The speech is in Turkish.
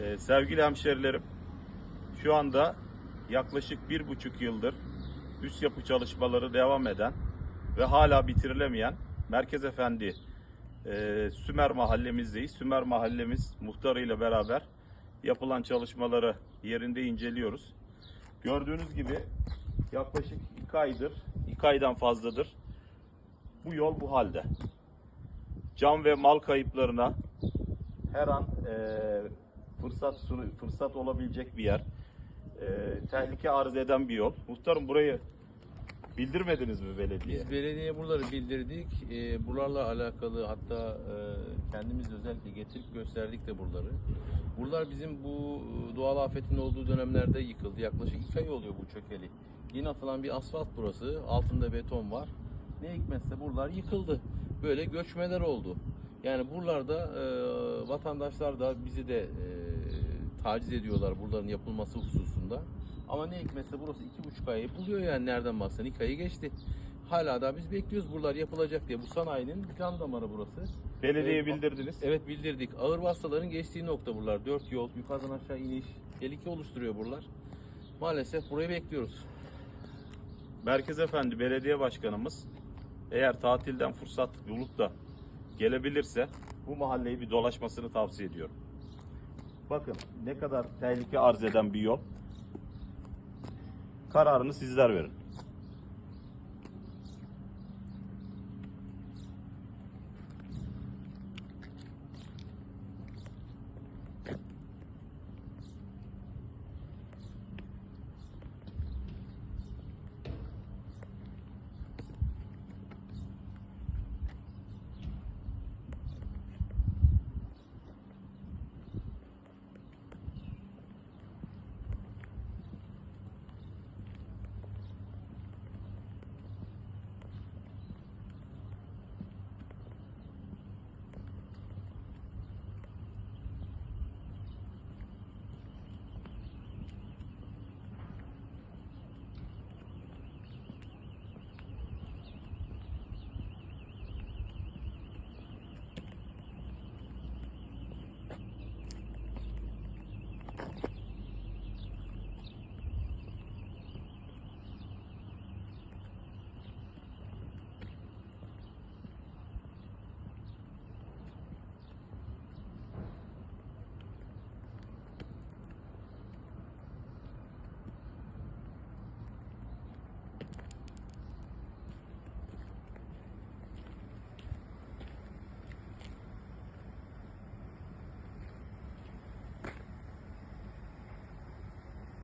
Ee, sevgili hemşerilerim, şu anda yaklaşık bir buçuk yıldır üst yapı çalışmaları devam eden ve hala bitirilemeyen Merkez Efendi e, Sümer mahallemizdeyiz. Sümer mahallemiz muhtarıyla beraber yapılan çalışmaları yerinde inceliyoruz. Gördüğünüz gibi yaklaşık iki aydır, iki aydan fazladır bu yol bu halde. Can ve mal kayıplarına her an e, fırsat fırsat olabilecek bir yer. E, tehlike arz eden bir yol. Muhtarım burayı bildirmediniz mi belediye? Biz belediye buraları bildirdik. Ee, buralarla alakalı hatta e, kendimiz özellikle getirip gösterdik de buraları. Buralar bizim bu doğal afetin olduğu dönemlerde yıkıldı. Yaklaşık iki ay oluyor bu çökeli. Yeni atılan bir asfalt burası. Altında beton var. Ne hikmetse buralar yıkıldı. Böyle göçmeler oldu. Yani buralarda e, vatandaşlar da bizi de e, taciz ediyorlar buraların yapılması hususunda. Ama ne hikmetse burası iki buçuk ay yapılıyor yani nereden baksan iki ayı geçti. Hala da biz bekliyoruz buralar yapılacak diye. Bu sanayinin can damarı burası. Belediyeye Evet, bildirdiniz. Evet bildirdik. Ağır vasıtaların geçtiği nokta buralar. Dört yol, yukarıdan aşağı iniş, tehlike oluşturuyor buralar. Maalesef burayı bekliyoruz. Merkez Efendi Belediye Başkanımız eğer tatilden fırsat bulup da gelebilirse bu mahalleyi bir dolaşmasını tavsiye ediyorum. Bakın ne kadar tehlike arz eden bir yol. Kararını sizler verin.